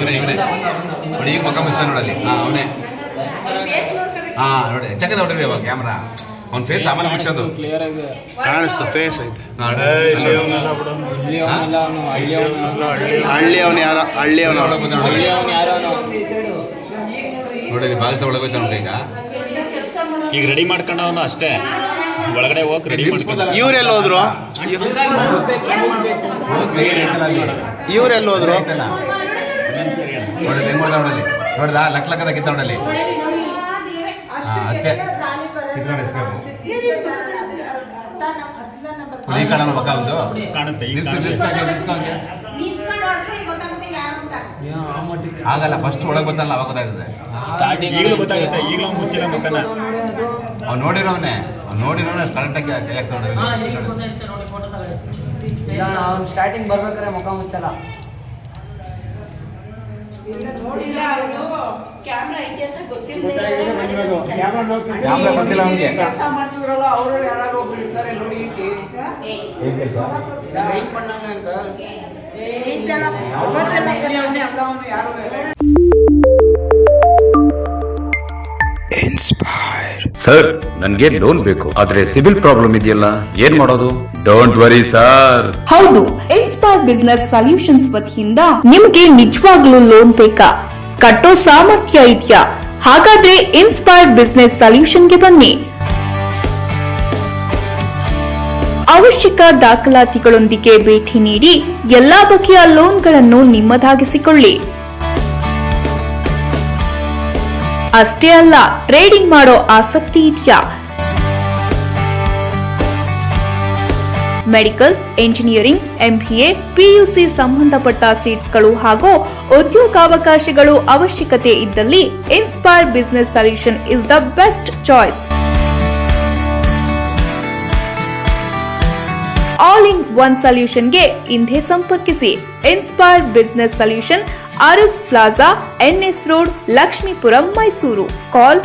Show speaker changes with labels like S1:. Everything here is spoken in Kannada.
S1: ಇವನೇ ಇವನೇ. ನೋಡಿ ಈಗ ಮಕ್ಕ ಮಿಸ್ತಾನೆ ನೋಡಲ್ಲಿ ಹಾಂ ಅವನೇ. ಹಾಂ ನೋಡಿ ಚೆಕ್ಕದ ನೋಡಿದೆ ಇವಾಗ ಕ್ಯಾಮ್ರಾ ಅವ್ನ ಫೇಸ್ ಆಮೇಲೆ ಮುಚ್ಚೋದು.
S2: ಕ್ಲಿಯರ್ ಆಗಿ
S3: ಕಾಣಿಸ್ತು ಫೇಸ್ ಐತೆ.
S1: ನೋಡಿ.
S2: ಇಲ್ಲಿ ಅವನು ಹಳ್ಳಿ ಅವನು.
S3: ಹಳ್ಳಿ ಅವನು ಯಾರ ಹಳ್ಳಿ ಅವನು
S1: ಒಳಗೆ ಬಂದ ನೋಡಿ. ನೋಡಿ ಬಾಗಿಲು ಒಳಗೆ ಹೋಯ್ತಾನೆ ನೋಡಿ ಈಗ.
S4: ಈಗ ರೆಡಿ ಮಾಡ್ಕೊಂಡವನು ಅಷ್ಟೇ. ಒಳಗಡೆ ಹೋಗಿ ರೆಡಿ ಮಾಡ್ಕೊಂಡು
S3: ಇವ್ರೆಲ್ಲಿ ಹೋದ್ರು? ಇವ್ರೆಲ್ಲಿ ಹೋದ್ರು?
S1: ನೋಡಿ ಹೆಂಗ್ ನೋಡಲಿ ಲಕ್ಷ ಲಕ್ ಲಕ್ಕದ ಕಿತ್ತ ನೋಡಲ್ಲಿ ಹಾಂ ಅಷ್ಟೇ. ಕಿತ್ಕೊಂಡು ಎಸ್ಕೇಪು ಈ ಕಣ ಮಕ್ಕ ಒಂದು.
S4: ಕಾಣುತ್ತೆ ಈಗ
S1: ನಿಲ್ಸು ನಿಲ್ಸ್ಕೊಂಗೆ ನಿಲ್ಸ್ಕೊಂಗೆ
S5: ನಿಂತ್ಕೊಂಡು ಹೊರಟ್ರೆ ಗೊತ್ತಾಗುತ್ತೆ ಯಾರು ಅಂತ.
S1: ಆಗಲ್ಲ ಫಸ್ಟ್ ಒಳಗೆ ಗೊತ್ತಲ್ಲ ಅವಾಗ ಗೊತ್ತಾಗ್ತದೆ
S2: ಸ್ಟಾರ್ಟಿಂಗ್
S4: ಈಗಲೂ ಗೊತ್ತಾಗುತ್ತೆ ಈಗಲೂ ಮುಚ್ಚಿಲ್ಲ ಮುಖನ.
S1: ಅವ್ನು ನೋಡಿರೋನೆ ಅವ್ನು ನೋಡಿರೋನೆ ಕರೆಕ್ಟಾಗಿ ಕೈ ಹಾಕ್ತಾನೆ
S6: ಇಲ್ಲ ಅವ್ನು ಸ್ಟಾರ್ಟಿಂಗ್ ಬರ್ಬೇಕಾದ್ರೆ ಮುಖ ಮುಚ್ಚಲ್ಲ.
S5: ಕ್ಯಾಮ್ರಾ
S1: ಗೊತ್ತಿಲ್ಲ ಅವನಿಗೆ
S6: ಕೆಲಸ ಮಾಡಿಸಿದ್ರಲ್ಲ ಅವರು ಯಾರಾದ್ರೂ ಒಬ್ರು ಇರ್ತಾರೆ ನೋಡಿ ಏನ್ ಕೆಲಸ ಲೈಕ್ ಮಾಡಂಗ ಅಂತ ಅವತ್ತೆಲ್ಲ ಕಡೆ ಅವನೇ ಅಲ್ಲ ಅವನು ಯಾರು ಇನ್ಸ್ಪೈರ್
S7: ಸರ್ ನನಗೆ ಲೋನ್ ಬೇಕು. ಆದ್ರೆ ಸಿಬಿಲ್ ಪ್ರಾಬ್ಲಮ್ ಇದೆಯಲ್ಲ? ಏನ್ ಮಾಡೋದು? ಡೋಂಟ್ ವರಿ ಸರ್
S8: ಹೌದು ಇನ್ಸ್ಪೈರ್ ಬಿಸ್ನೆಸ್ ಸಲ್ಯೂಷನ್ಸ್ ವತಿಯಿಂದ ನಿಮಗೆ ನಿಜವಾಗ್ಲೂ ಲೋನ್ ಬೇಕಾ? ಕಟ್ಟೋ ಸಾಮರ್ಥ್ಯ ಇದೆಯಾ? ಹಾಗಾದ್ರೆ ಇನ್ಸ್ಪೈರ್ ಬಿಸ್ನೆಸ್ ಸೊಲ್ಯೂಷನ್ಗೆ ಬನ್ನಿ. ಅವಶ್ಯಕ ದಾಖಲಾತಿಗಳೊಂದಿಗೆ ಭೇಟಿ ನೀಡಿ ಎಲ್ಲಾ ಬಗೆಯ ಲೋನ್ಗಳನ್ನು ನಿಮ್ಮದಾಗಿಸಿಕೊಳ್ಳಿ. ಅಷ್ಟೇ ಅಲ್ಲ ಟ್ರೇಡಿಂಗ್ ಮಾಡೋ ಆಸಕ್ತಿ ಇದೆಯಾ? ಮೆಡಿಕಲ್ ಎಂಜಿನಿಯರಿಂಗ್ ಎಂಬಿಎ ಪಿಯುಸಿ ಸಂಬಂಧಪಟ್ಟ ಸೀಟ್ಸ್ಗಳು ಹಾಗೂ ಉದ್ಯೋಗಾವಕಾಶಗಳು ಅವಶ್ಯಕತೆ ಇದ್ದಲ್ಲಿ inspire business solution is the best choice one ಸೊಲ್ಯೂಷನ್ಗೆ ಹಿಂದೆ ಸಂಪರ್ಕಿಸಿ. Inspire business solution RS plaza NS road Lakshmipuram Mysuru call